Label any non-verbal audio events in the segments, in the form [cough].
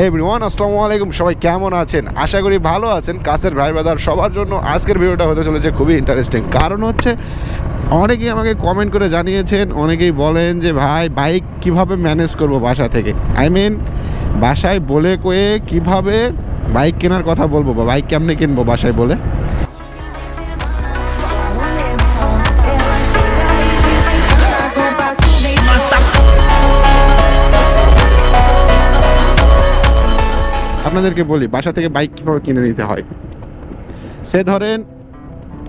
Everyone আসসালামু আলাইকুম। সবাই কেমন আছেন? আশা করি ভালো আছেন। কাছের ভাই ব্রাদার সবার জন্য আজকের ভিডিওটা হতে চলেছে খুবই ইন্টারেস্টিং কারণ হচ্ছে, অনেকেই আমাকে কমেন্ট করে জানিয়েছেন, অনেকেই বলেন যে, ভাই বাইক কীভাবে ম্যানেজ করব বাসা থেকে? আই মিন বাসায় বলে কয়ে কীভাবে বাইক কেনার কথা বলব বা বাইক কেমনে কিনবো বাসায় বলে? আপনাদেরকে বলি, বাসা থেকে বাইক কীভাবে কিনে নিতে হয়? সে ধরেন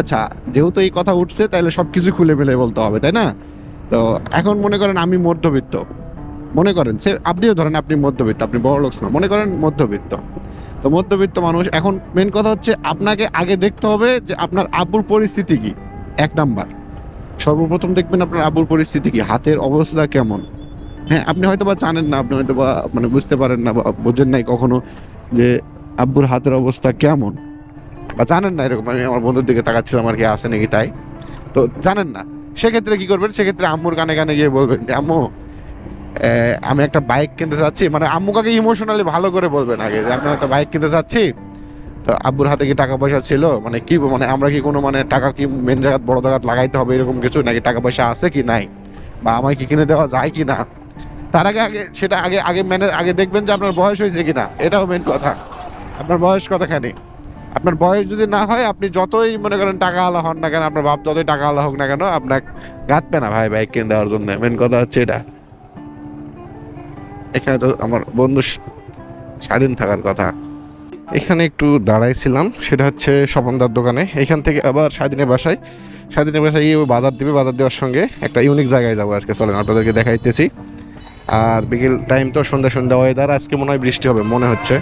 আচ্ছা যেহেতু এই কথা উঠছে তাহলে সব কিছু খুলে মেলে বলতে হবে, তাই না? তো এখন মনে করেন আমি মধ্যবিত্ত। মনে করেন, সে আপনিও ধরেন আপনি মধ্যবিত্ত, আপনি বড় লোক না, মনে করেন মধ্যবিত্ত। তো মধ্যবিত্ত মানুষ, এখন মেন কথা হচ্ছে আপনাকে আগে দেখতে হবে যে আপনার আব্বুর পরিস্থিতি কি। এক নাম্বার, সর্বপ্রথম দেখবেন আপনার আব্বুর পরিস্থিতি কি, হাতের অবস্থা কেমন? হ্যাঁ আপনি হয়তো বা জানেন না, আপনি হয়তো বা মানে বুঝতে পারেন না বা বোঝেন নাই কখনো। যে আব্বুর হাতের অবস্থা কেমন? বা জানেন না এরকম, আমি আমার বন্ধুর দিকে তাকাচ্ছিলাম আর কি আসে নাকি তাই? তো জানেন না, সেক্ষেত্রে কি করবেন? সেক্ষেত্রে আম্মুর কানে কানে গিয়ে বলবেন যে, আম্মু আমি একটা বাইক কিনতে চাচ্ছি মানে আম্মুকে আগে ইমোশনালি ভালো করে বলবেন আগে যে, আমি একটা বাইক কিনতে চাচ্ছি তো আব্বুর হাতে কি টাকা পয়সা ছিল? মানে কি মানে আমরা কি কোনো মানে টাকা কি মেন জায়গাত বড় জায়গাত লাগাইতে হবে এরকম কিছু? নাকি টাকা পয়সা আছে কি নাই? বা আমায় কি কিনে দেওয়া যায় কি না? তার আগে আগে, সেটা আগে আগে মেনে, আগে দেখবেন যে আপনার বয়স হয়েছে কিনা। এটাও মেন কথা। আপনার বয়স কতখানি? আপনার বয়স যদি না হয়, আপনি যতই মনে করেন টাকা আলা হন না কেন, আপনার বাপ যতই টাকা আলা হোক না কেন, আপনার গাঁতবে না ভাই বাইক কিনে দেওয়ার জন্য। মেন কথা হচ্ছে এটা। এখানে তো আমার বন্ধু স্বাধীন থাকার কথা। এখানে একটু দাঁড়াইছিলাম, সেটা হচ্ছে স্বপনদার দোকানে। এখান থেকে আবার স্বাধীনের বাসায় স্বাধীনের বাসায় গিয়ে বাজার দিবে, বাজার দেওয়ার সঙ্গে একটা ইউনিক জায়গায় যাব আজকে। চলেন, আপনাদেরকে দেখাইতেছি। আর বিকেল টাইম তো সন্ধ্যা সন্ধ্যা ওয়েদার আজকে মনে হয় বৃষ্টি হবে, মনে হচ্ছে।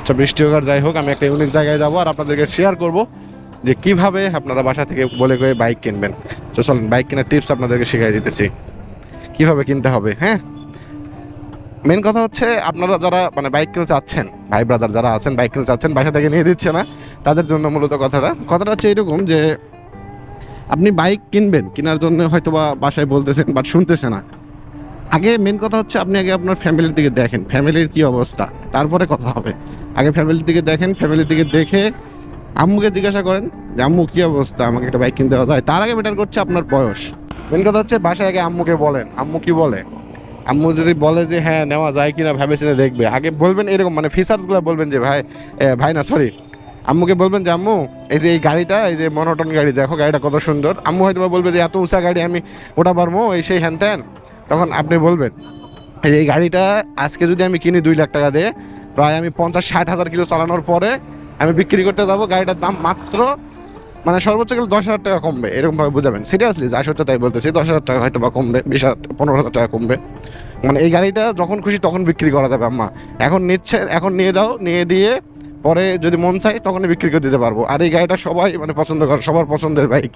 আচ্ছা বৃষ্টি হোক আর যাই হোক, আমি একটা ইউনিক জায়গায় যাব আর আপনাদেরকে শেয়ার করব যে কীভাবে আপনারা বাসা থেকে বলে করে বাইক কিনবেন। তো চলুন বাইক কেনার টিপস আপনাদেরকে শিখাই দিতেছি। কীভাবে কিনতে হবে হ্যাঁ? মেন কথা হচ্ছে, আপনারা যারা মানে বাইক কিনতে চাচ্ছেন, ভাই ব্রাদার যারা আছেন বাইক কিনতে চাচ্ছেন, বাসা থেকে নিয়ে দিচ্ছে না, তাদের জন্য মূলত কথাটা। কথাটা হচ্ছে এরকম যে, আপনি বাইক কিনবেন, কেনার জন্য হয়তো বা বাসায় বলতেছেন বাট শুনতেছে না। আগে মেন কথা হচ্ছে আপনি আগে আপনার ফ্যামিলির দিকে দেখেন ফ্যামিলির কি অবস্থা, তারপরে কথা হবে। আগে ফ্যামিলির দিকে দেখেন ফ্যামিলির দিকে দেখে আম্মুকে জিজ্ঞাসা করেন যে, আম্মু, কী অবস্থা? আমাকে একটা বাইক কিনতে যায়। তার আগে বেটার করছে আপনার বয়স। মেন কথা হচ্ছে বাসায় আগে আম্মুকে বলেন। আম্মু কি বলে? আম্মু যদি বলে যে হ্যাঁ নেওয়া যায় কিনা ভেবে চিন্তে দেখবে। আগে বলবেন এরকম মানে ফিচার্সগুলো বলবেন যে, ভাই ভাই না সরি আম্মুকে বলবেন যে, আম্মু, এই যে এই গাড়িটা, এই যে মনোটন গাড়ি, দেখো গাড়িটা কত সুন্দর। আম্মু হয়তো বলবে যে, এত উঁচা গাড়ি আমি ওটা পারব, এই সেই হ্যান ত্যান তখন আপনি বলবেন, এই গাড়িটা আজকে যদি আমি কিনি দুই লাখ টাকা দিয়ে, প্রায় আমি পঞ্চাশ ষাট হাজার কিলো চালানোর পরে আমি বিক্রি করতে যাব, গাড়িটার দাম মাত্র মানে সর্বোচ্চ গেলে দশ হাজার টাকা কমবে। এরকমভাবে বুঝাবেন। সিরিয়াসলি যা সত্যি তাই বলতেছি, দশ হাজার টাকা হয়তো বা কমবে, বিশ হাজার, পনেরো হাজার টাকা কমবে। মানে এই গাড়িটা যখন খুশি তখন বিক্রি করা যাবে, আম্মা। এখন নিচ্ছে, এখন নিয়ে দাও নিয়ে দিয়ে পরে যদি মন চাই তখনই বিক্রি করে দিতে পারব। আর এই গাড়িটা সবাই মানে পছন্দ করে, সবার পছন্দের বাইক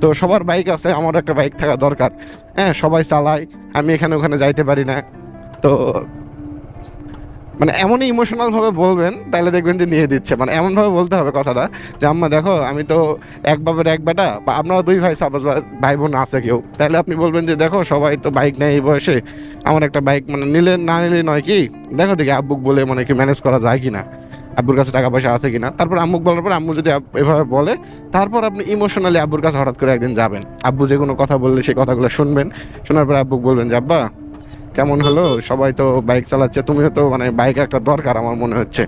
তো সবার বাইক আছে, আমার একটা বাইক থাকা দরকার। হ্যাঁ সবাই চালায়, আমি এখানে ওখানে যাইতে পারি না। তো মানে এমনই ইমোশনালভাবে বলবেন তাহলে দেখবেন যে নিয়ে দিচ্ছে। মানে এমনভাবে বলতে হবে কথাটা যে, আম্মা, দেখো, আমি তো এক বাবার এক বেটা, বা আপনারা দুই ভাই, সাপোজ ভাই বোন আছে কেউ। তাহলে আপনি বলবেন যে, দেখো, সবাই তো বাইক নেয় এই বয়সে। আমার একটা বাইক মানে নিলে, না নিলে নয় কি? দেখো দেখি আব্বুক বলে মানে কি ম্যানেজ করা যায় কিনা? আব্বুর কাছে টাকা পয়সা আছে কিনা। তারপর আম্মুক বলার পর আম্মু যদি এভাবে বলে, তারপর আপনি ইমোশনালি আব্বুর কাছে হঠাৎ করে একদিন যাবেন। আব্বু যে কোনো কথা বললে সেই কথাগুলো শুনবেন। শোনার পর আব্বুক বলবেন, যে আব্বা, কেমন হলো? সবাই তো বাইক চালাচ্ছে, তুমিও তো মানে বাইক একটা দরকার আমার মনে হচ্ছে।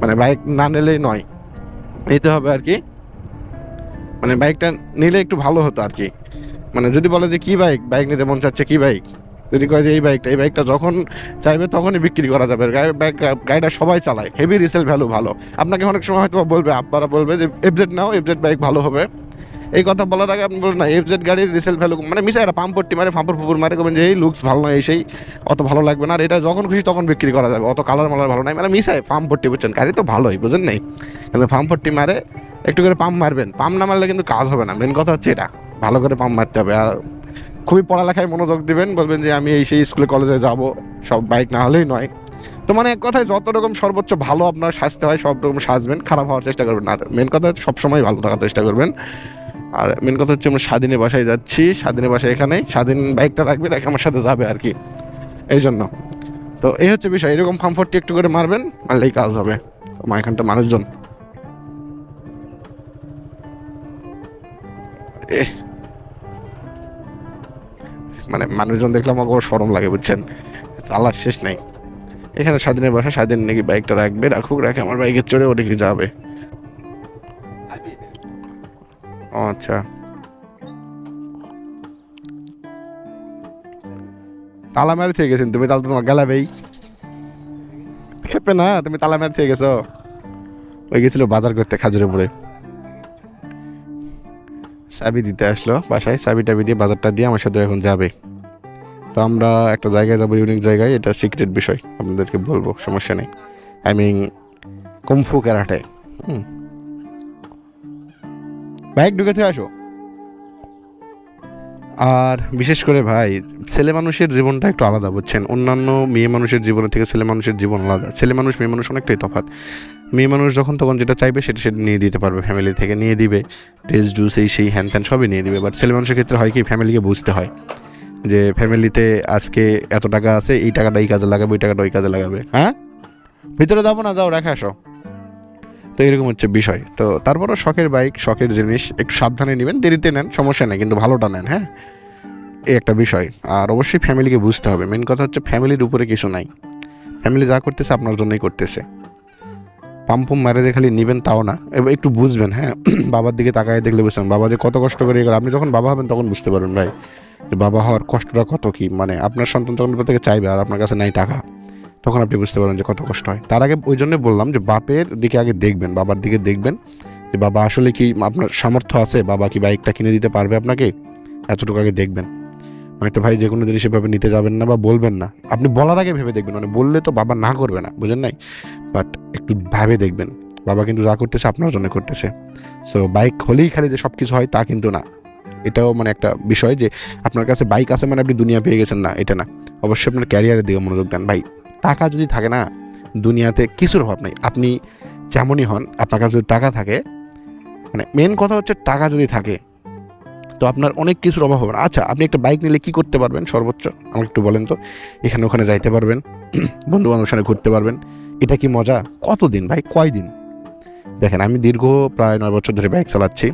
মানে বাইক না নিলেই নয়। নিতে হবে আর কি। মানে বাইকটা নিলে একটু ভালো হতো আর কি। মানে যদি বলে যে, কি বাইক? বাইক নিতে মন চাচ্ছে কি বাইক? যদি কয় যে, এই বাইকটা এই বাইকটা যখন চাইবে তখনই বিক্রি করা যাবে। গাড়ি গাড়িটা সবাই চালায়। হেভি রিসেল ভ্যালু ভালো। আপনাকে অনেক সময় হয়তো বলবে, আপনারা বলবে যে এফজেড নাও এফজেড বাইক ভালো হবে। এই কথা বলার আগে আপনি বলেন না এফজেড গাড়ির রিসেল ভ্যালু মানে মিশা একটা পাম্পটি মারে ফাম্পর ফুপুর মারে করবেন যে, এই লুকস ভালো নয় সেই অত ভালো লাগবে না। আর এটা যখন খুশি তখন বিক্রি করা যাবে। অত কালার মালার ভালো নয় মানে মিশায় পাম্প পট্টি, বুঝছেন? গাড়ি তো ভালোই, বুঝেন নাই? কিন্তু পাম্প পট্টি মারে, একটু করে পাম্প মারবেন। পাম্প না মারলে কিন্তু কাজ হবে না। মেন কথা হচ্ছে এটা। ভালো করে পাম্প মারতে হবে। আর খুবই পড়ালেখায় মনোযোগ দিবেন, বলবেন যে আমি এই সেই স্কুলে, কলেজে যাব, সব বাইক না হলেই নয়। তো মানে এক কথায় যত রকম সর্বোচ্চ ভালো আপনার সাজতে হয়, সব রকম সাজবেন, খারাপ হওয়ার চেষ্টা করবেন আর মেন কথা সবসময় ভালো থাকার চেষ্টা করবেন। আর মেন কথা হচ্ছে আমরা স্বাধীনের বাসায় যাচ্ছি, স্বাধীনের বাসায় এখানে স্বাধীন বাইকটা রাখবে, রেখে আমার সাথে যাবে আর কি। এই জন্য। তো এই হচ্ছে বিষয়, এরকম ফার্মফোর্টি একটু করে মারবেন, মারলেই কাজ হবে। আমার এখানটা মানুষজন। এহ। মানে মানুষজন দেখলে আমাকে আবার সরম লাগে, বুঝছেন? চালার শেষ নাই। এখানে স্বাধীনের বাসা, স্বাধীন নাকি বাইকটা রাখবে? রাখুক, রাখে, আমার বাইকে চড়ে ওদিকে যাবে। ও আচ্ছা। তালা মেরে থেকে গেছেন, তুমি তাহলে তোমার গেলাবেই। খেপে না, তুমি তালা মেরে থেকে গেছো। ওই গেছিল বাজার করতে খাজুরে পড়ে চাবি দিতে আসলো বাসায়, চাবি টাবি দিয়ে বাজারটা দিয়ে আমার সাথে এখন যাবে। তো আমরা একটা জায়গায় যাব ইউনিক জায়গায়, এটা সিক্রেট বিষয়, আপনাদেরকে বলব, সমস্যা নেই। I mean kung fu karate hmm. Bike ঢুকে থেকে আসো। আর বিশেষ করে ভাই, ছেলে মানুষের জীবনটা একটু আলাদা, বুঝছেন? অন্যান্য মেয়ে মানুষের জীবনের থেকে ছেলে মানুষের জীবন আলাদা। ছেলে মানুষ, মেয়ে মানুষ অনেকটাই তফাৎ। মেয়ে মানুষ যখন তখন যেটা চাইবে সেটা সেটা নিয়ে দিতে পারবে ফ্যামিলি থেকে নিয়ে দিবে। টেস্ট জুস এই সেই হ্যান ত্যান সবই নিয়ে দিবে। বাট ছেলে মানুষের ক্ষেত্রে হয় কি ফ্যামিলিকে বুঝতে হয় যে ফ্যামিলিতে আজকে এত টাকা আছে, এই টাকাটা এই কাজে লাগাবে ওই টাকাটা ওই কাজে লাগাবে। হ্যাঁ? ভিতরে যাব না, যাও, রেখে আসো। তো এরকম হচ্ছে বিষয়। তো তারপরও শখের বাইক, শখের জিনিস, একটু সাবধানে নেবেন। দেরিতে নেন, সমস্যা নেই, কিন্তু ভালোটা নেন হ্যাঁ? এই একটা বিষয়। আর অবশ্যই ফ্যামিলিকে বুঝতে হবে। মেন কথা হচ্ছে ফ্যামিলির উপরে কিছু নাই। ফ্যামিলি যা করতেছে আপনার জন্যই করতেছে। পাম্পুম মারে যে খালি নেবেন তাও না। এবার একটু বুঝবেন হ্যাঁ? [clears throat] বাবার দিকে তাকায় দেখলে বুঝবেন বাবা যে কত কষ্ট করে এগুলো আপনি যখন বাবা হবেন তখন বুঝতে পারবেন ভাই। বাবা হওয়ার কষ্টটা কত কি? মানে আপনার সন্তান আপনার থেকে চাইবে আর আপনার কাছে নাই টাকা। তখন আপনি বুঝতে পারবেন যে কত কষ্ট হয়। তার আগে ওই জন্য বললাম যে বাপের দিকে আগে দেখবেন, বাবার দিকে দেখবেন যে বাবা আসলে কি আপনার সামর্থ্য আছে? বাবা কি বাইকটা কিনে দিতে পারবে আপনাকে? এতটুকু আগে দেখবেন। হয়তো ভাই যে কোনো জিনিস এভাবে নিতে যাবেন না বা বলবেন না। আপনি বলার আগে ভেবে দেখবেন মানে বললে তো বাবা না করবে না, বুঝেন নাই? বাট একটু ভাবে দেখবেন। বাবা কিন্তু যা করতেছে আপনার জন্য করতেছে। সো বাইক হলেই খালি যে সব কিছু হয় তা কিন্তু না। এটাও মানে একটা বিষয় যে আপনার কাছে বাইক আছে মানে আপনি দুনিয়া পেয়ে গেছেন না, এটা না। অবশ্যই আপনার ক্যারিয়ারের দিকে মনোযোগ দেন ভাই। টাকা যদি থাকে না, দুনিয়াতে কিছুর অভাব নাই। আপনি যেমনই হন, আপনার কাছে যদি টাকা থাকে মানে মেন কথা হচ্ছে টাকা যদি থাকে, তো আপনার অনেক কিছুর অভাব হবে না। আচ্ছা আপনি একটা বাইক নিলে কি করতে পারবেন সর্বোচ্চ? আমাকে একটু বলেন তো। এখানে ওখানে যাইতে পারবেন [clears throat] বন্ধু বান্ধবের সঙ্গে ঘুরতে পারবেন। এটা কি মজা? কতদিন ভাই? কয় দিন দেখেন, আমি দীর্ঘ প্রায় নয় বছর ধরে বাইক চালাচ্ছি।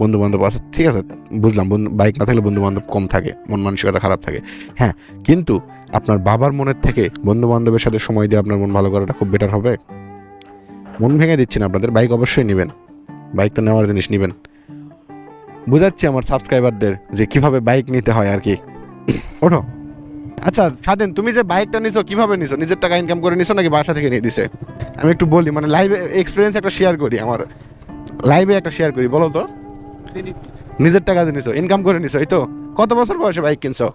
বন্ধু বান্ধব আছে, ঠিক আছে, বুঝলাম। বাইক না থাকলে বন্ধু বান্ধব কম থাকে মন মানসিকতা খারাপ থাকে। হ্যাঁ কিন্তু আপনার বাবার মনের থেকে বন্ধু বান্ধবের সাথে সময় দিয়ে আপনার মন ভালো করাটা খুব বেটার হবে। মন ভেঙে দিচ্ছি না আপনাদের বাইক অবশ্যই নেবেন। বাইক তো নেওয়ার জিনিস নেবেন। বুঝাচ্ছি আমার সাবস্ক্রাইবারদের যে কীভাবে বাইক নিতে হয় আর কি। ওঠো। আচ্ছা স্বাধীন, তুমি যে বাইকটা নিছো, কীভাবে নিছো? নিজের টাকা ইনকাম করে নিছো নাকি বাসা থেকে নিয়ে দিছে? আমি একটু বলি মানে লাইভে এক্সপিরিয়েন্স একটা শেয়ার করি আমার। লাইভে একটা শেয়ার করি, বলো তো? নিজের টাকা দিয়ে নিছো ইনকাম করে নিছো, এই তো? কত বছর বয়সে বাইক কিনছো?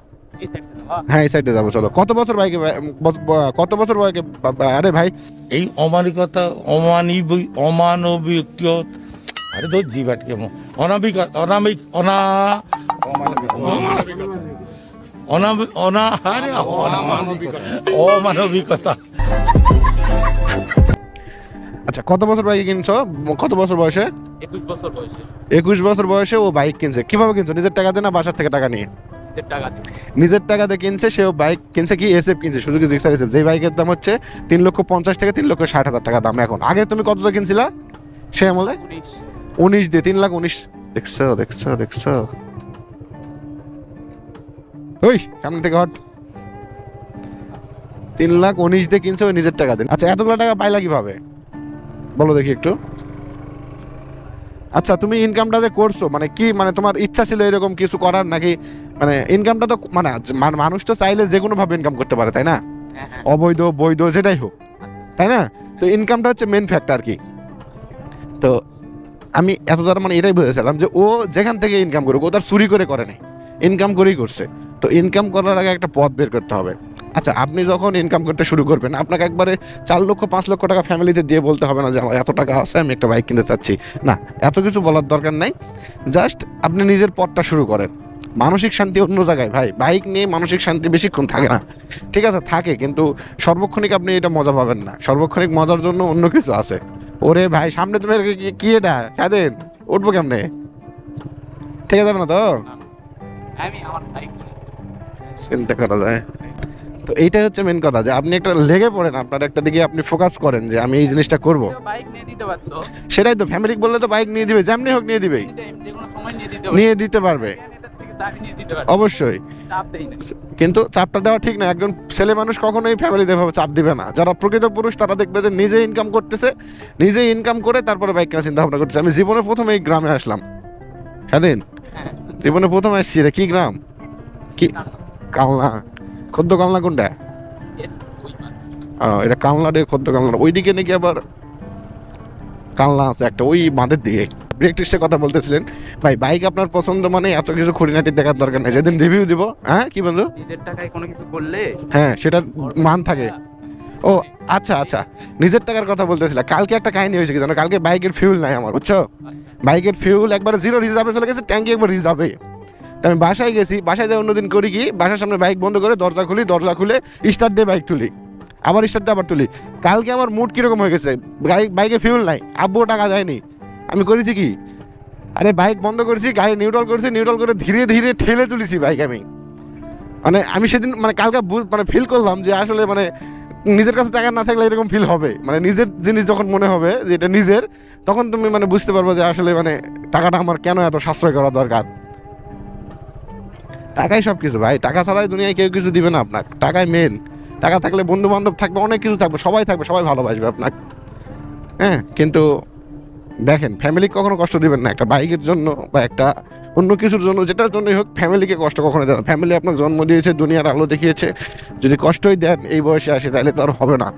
হ্যাঁ? এই সাইডে যাব চলো। কত বছর বাইকে কত বছর বয়সে আরে ভাই। এই অমানিকতা অমানবিক অমানবিক আরে তো জিবাট কেমন অনাবিক অনামিক অনা অনাবি- অনা আরে অমানবিকতা। আচ্ছা কত বছর বাইকে কিনছো? কত বছর বয়সে? একুশ বছর বয়সে। একুশ বছর বয়সে ও বাইক কিনছে। কীভাবে কিনছো? নিজের টাকা দিয়ে না বাসার থেকে টাকা নিয়ে? নিজের টাকা দিয়ে। কিনছে সেও বাইক কিনছে কি এসএফ কিনছে সুযোগ জিক্সার এসএফ যেই বাইকের দাম হচ্ছে তিন লক্ষ পঞ্চাশ থেকে তিন লক্ষ ষাট হাজার টাকা দাম এখন। আগে তুমি কত কিনছিলা? সে আমলে? উনিশ। উনিশ দিয়ে তিন লাখ উনিশ। দেখছ দেখছ দেখছ। ওই সামনে থেকে হট। তিন লাখ উনিশ দিয়ে কিনছে ওই নিজের টাকা দিন আচ্ছা এতগুলো টাকা পাইলা কীভাবে? বলো দেখি একটু। আচ্ছা তুমি ইনকামটা যে করছ মানে কি মানে তোমার ইচ্ছা ছিল এরকম কিছু করার নাকি? মানে ইনকামটা তো মানে মান- মানুষ তো চাইলে যে কোনো ভাবে ইনকাম করতে পারে তাই না? হ্যাঁ হ্যাঁ। অবৈধ বৈধ যেটাই হোক আচ্ছা। তাই না? তো ইনকামটা হচ্ছে মেন ফ্যাক্টর কি। তো আমি এত দ্বারা মানে এটাই বুঝেছিলাম যে ও যেখান থেকে ইনকাম করুক ও তার চুরি করে করে নাই ইনকাম করেই করছে। তো ইনকাম করার আগে একটা পথ বের করতে হবে। আচ্ছা আপনি যখন ইনকাম করতে শুরু করবেন আপনাকে একবারে চার লক্ষ পাঁচ লক্ষ টাকা ফ্যামিলিতে দিয়ে বলতে হবে না যে আমার এত টাকা আছে আমি একটা বাইক কিনতে চাচ্ছি। না এত কিছু বলার দরকার নাই। জাস্ট আপনি নিজের পথটা শুরু করেন। মানসিক শান্তি অন্য জায়গায় ভাই। বাইক নিয়ে মানসিক শান্তি বেশিক্ষণ থাকে না। ঠিক আছে থাকে কিন্তু সর্বক্ষণিক আপনি এটা মজা পাবেন না। সর্বক্ষণিক মজার জন্য অন্য কিছু আছে। ওরে ভাই সামনে তুমি কি- এটা? স্বাধীন উঠবো কেমনে? ঠিক আছে না তো? আমি আমার বাইক চিন্তা করা যায়। তো এইটাই হচ্ছে মেন কথা যে আপনি একটা লেগে পড়েন আপনার একটা দিকে আপনি ফোকাস করেন যে আমি এই জিনিসটা করব। বাইক নিয়ে দিতে পারতো। সেটাই তো ফ্যামিলি বললে তো বাইক নিয়ে দিবে যেমনি হোক নিয়ে দিবেই। নিয়ে দিতে পারবে। অবশ্যই। কিন্তু চাপটা দেওয়া ঠিক না একজন ছেলে মানুষ কখনোই ফ্যামিলিতে ভাবে চাপ দিবে না। যারা প্রকৃত পুরুষ তারা দেখবে যে নিজে ইনকাম করতেছে নিজে ইনকাম করে তারপরে বাইক কেনার চিন্তা ভাবনা করতেছে। আমি জীবনে প্রথম এই গ্রামে আসলাম। স্বাধীন? হ্যাঁ। জীবনে প্রথম আসছি রে কি গ্রাম? কি? কালনা। খদ্দ কালনা কোনটা? ওই এটা কালনা রে খদ্দ কালনা। ওইদিকে নাকি আবার কালনা আছে একটা ওই বাঁধের দিকে। ব্রেক কথা বলতেছিলেন। ভাই বাইক আপনার পছন্দ মানে এত কিছু খুঁটিনাটি দেখার দরকার নেই। যেদিন রিভিউ দিব হ্যাঁ কি বন্ধু? নিজের টাকায় কোনো কিছু করলে? হ্যাঁ সেটার মান থাকে। ও আচ্ছা আচ্ছা। নিজের টাকার কথা বলতেছিলাম কালকে একটা কাহিনী হয়েছে কি জানো? কালকে বাইকের ফিউল নাই আমার বুঝছ? বাইকের ফিউল একবার জিরো রিজার্ভে চলে গেছে ট্যাঙ্কি একবার রিজার্ভে আমি বাসায় গেছি, বাসায় যাই অন্যদিন করি কি, বাসার সামনে বাইক বন্ধ করে দরজা খুলি, দরজা খুলে স্টার্ট দিয়ে বাইক তুলি। আবার স্টার্ট দিয়ে আবার তুলি। কালকে আমার মুড কীরকম হয়ে গেছে? বাইক ফিউল নাই, আব্বুও টাকা দেয়নি। আমি করেছি কি? আরে বাইক বন্ধ করেছি, গাড়ি নিউট্রাল করেছি নিউট্রাল করে ধীরে ধীরে ঠেলে তুলেছি বাইক আমি। মানে আমি সেদিন মানে কালকে মানে ফিল করলাম যে আসলে মানে নিজের কাছে টাকা না থাকলে এরকম ফিল হবে। মানে নিজের জিনিস যখন মনে হবে যে এটা নিজের, তখন তুমি মানে বুঝতে পারব যে আসলে মানে টাকাটা আমার কেন এত সাশ্রয় করা দরকার। টাকাই সব কিছু ভাই। টাকা ছাড়াই দুনিয়ায় কেউ কিছু দিবে না আপনার টাকাই মেন টাকা থাকলে বন্ধু বান্ধব থাকবে, অনেক কিছু থাকবে, সবাই থাকবে, সবাই ভালোবাসবে আপনাকে। হ্যাঁ কিন্তু দেখেন ফ্যামিলি কখনো কষ্ট দিবেন না। একটা বাইকের জন্য বা একটা অন্য কিছুর জন্য, যেটার জন্যই হোক ফ্যামিলিকে কষ্ট কখনো দেন ফ্যামিলি আপনাকে জন্ম দিয়েছে, দুনিয়ার আলো দেখিয়েছে। যদি কষ্টই দেন এই বয়সে আসে, তাহলে তো আর হবে না।